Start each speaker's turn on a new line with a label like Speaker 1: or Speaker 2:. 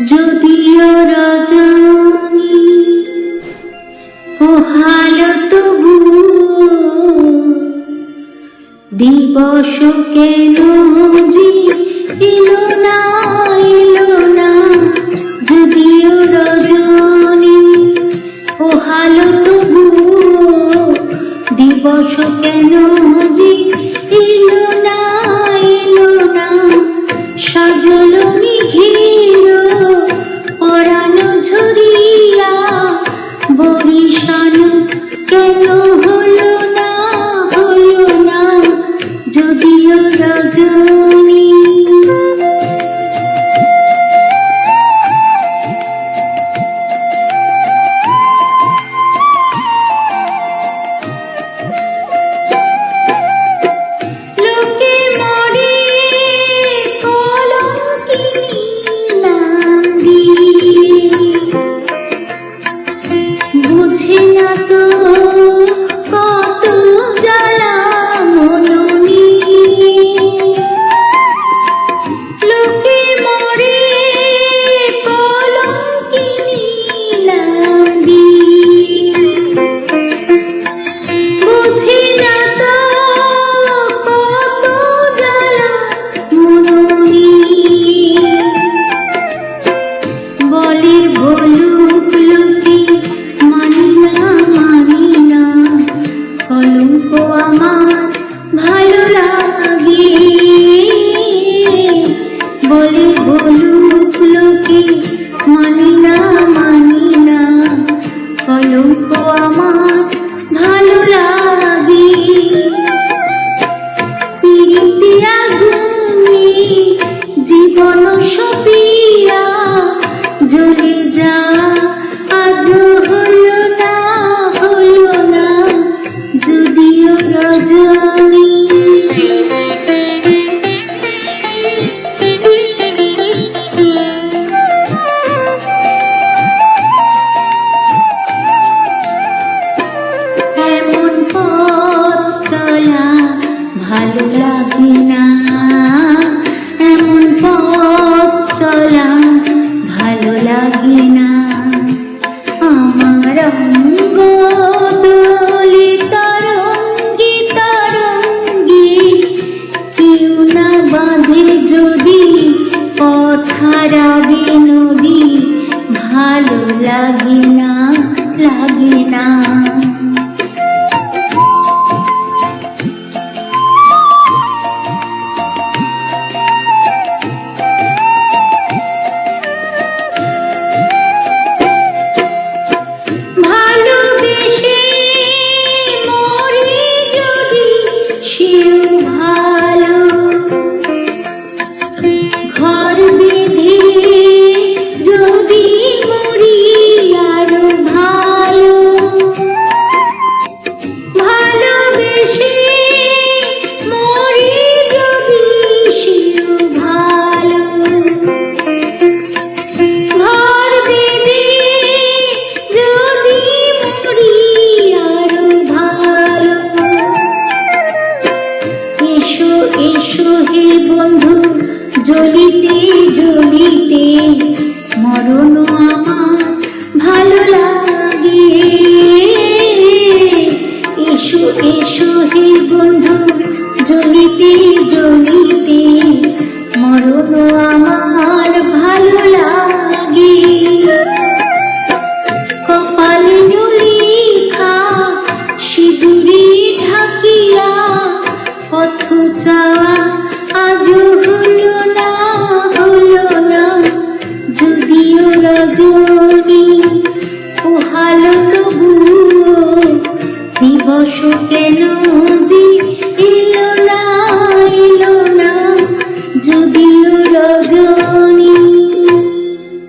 Speaker 1: যদিও রজনী পোহালো তবু দিবস কেন জি এলো না এলো না? যদিও রজনী পোহালো তবু দিবস কেন জি এলো জীবন সপিয়া ভালো লাগে না। এমন পথ চলা ভালো লাগে না। আমার অঙ্গ দোলে তরঙ্গি তরঙ্গি কেউ না বাঁধে যদি পথ হারাবে নদী ভালো লাগে না লাগে না। এসো হে বন্ধু জ্বলিতে জ্বলিতে মরণ আমার।